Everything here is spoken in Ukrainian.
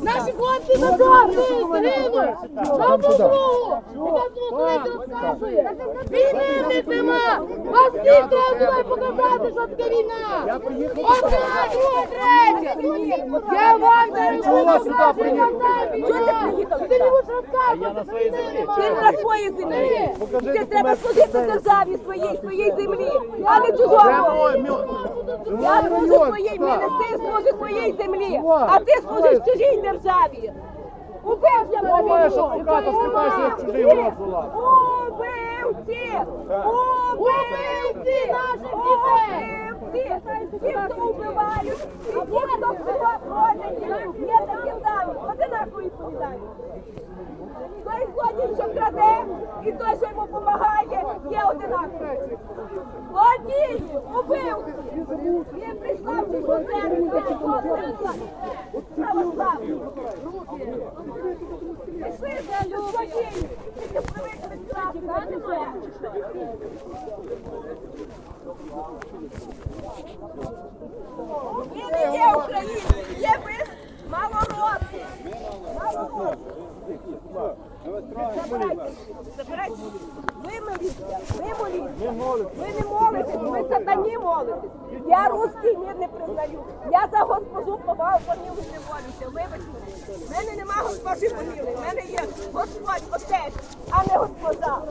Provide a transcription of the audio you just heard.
Наші хлопці на дорогу гинуть! На розказує? Війни в них нема! Вас всіх треба показати, що таке війна! Одна, друга, третя! Я вам! Чого ти не будеш розказувати, Ти на своїй землі. Ти треба служити державі своїй, своїй землі, а не чужому. Я служу своїй, мене син служить своїй землі, а ти служиш чужій державі. Убив я як чужий. Убивці! Убивці! Убивці! Ті, хто вбивають, і ті, хто ходять, є такі самі, одинаково відповідають. Той злодій, що краде, і той, що йому допомагає, є одинакові. Злодії, убивці! Він не є український, є без малороси. Малороси. Забирайте, забирайте. Ви моліться, ви не молитесь, ви сатані молитесь. Я русський мір не признаю. Я за госпожу повагу помілу не молюся. Вибачте. В мене нема госпожі поміли. В мене є Господь отець, а не госпожа.